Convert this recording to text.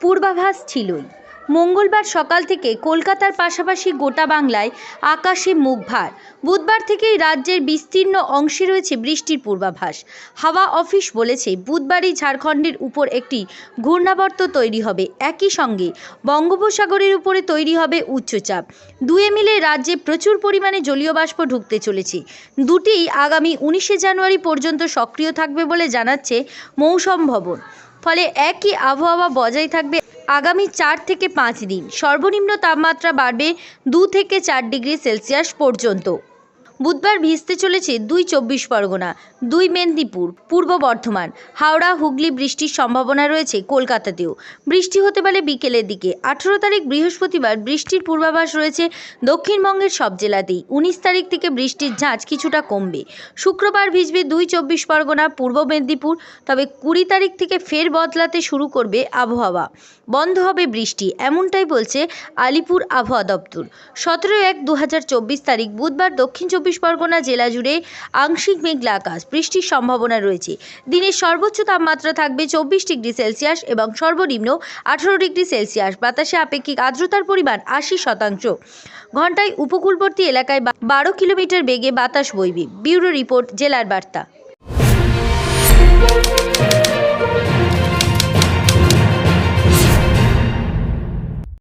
পূর্বাভাস ছিলই। মঙ্গলবার সকাল থেকে কলকাতার পাশাপাশি গোটা বাংলায় আকাশে মুখ ভার। বুধবার থেকেই রাজ্যের বিস্তীর্ণ অংশে রয়েছে বৃষ্টির পূর্বাভাস। হাওয়া অফিস বলেছে, বুধবারই ঝাড়খণ্ডের উপর একটি ঘূর্ণাবর্ত তৈরি হবে। একই সঙ্গে বঙ্গোপসাগরের উপরে তৈরি হবে উচ্চচাপ। দুয়ে মিলে রাজ্যে প্রচুর পরিমাণে জলীয় বাষ্প ঢুকতে চলেছে। দুটিই আগামী উনিশে জানুয়ারি পর্যন্ত সক্রিয় থাকবে বলে জানাচ্ছে মৌসম ভবন। ফলে একই আবহাওয়া বজায় থাকবে আগামী চার থেকে পাঁচ দিন। সর্বনিম্ন তাপমাত্রা বাড়বে দু থেকে চার ডিগ্রি সেলসিয়াস পর্যন্ত। বুধবার ভিজতে চলেছে দুই চব্বিশ পরগনা, দুই মেদিনীপুর, পূর্ব বর্ধমান, হাওড়া, হুগলি বৃষ্টির সম্ভাবনা রয়েছে কলকাতাতেও। বৃষ্টি হতে পারে বিকেলের দিকে। আঠেরো তারিখ বৃহস্পতিবার বৃষ্টির পূর্বাভাস রয়েছে দক্ষিণবঙ্গের সব জেলাতেই। উনিশ তারিখ থেকে বৃষ্টির ঝাঁজ কিছুটা কমবে। শুক্রবার ভিজবে দুই চব্বিশ পরগনা, পূর্ব মেদিনীপুর, তবে কুড়ি তারিখ থেকে ফের বদলাতে শুরু করবে আবহাওয়া। বন্ধ হবে বৃষ্টি, এমনটাই বলছে আলিপুর আবহাওয়া দপ্তর। সতেরো এক দু তারিখ বুধবার দক্ষিণ চব্বিশ পরগনা জেলা জুড়ে আংশিক মেঘলা আকাশ, বৃষ্টির সম্ভাবনা রয়েছে। দিনের সর্বোচ্চ তাপমাত্রা থাকবে চব্বিশ ডিগ্রি সেলসিয়াস এবং সর্বনিম্ন আঠারো ডিগ্রি সেলসিয়াস। বাতাসে আপেক্ষিক আর্দ্রতার পরিমাণ আশি শতাংশ। ঘন্টায় উপকূলবর্তী এলাকায় বারো কিলোমিটার বেগে বাতাস বইবে। ব্যুরো রিপোর্ট, জেলার বার্তা।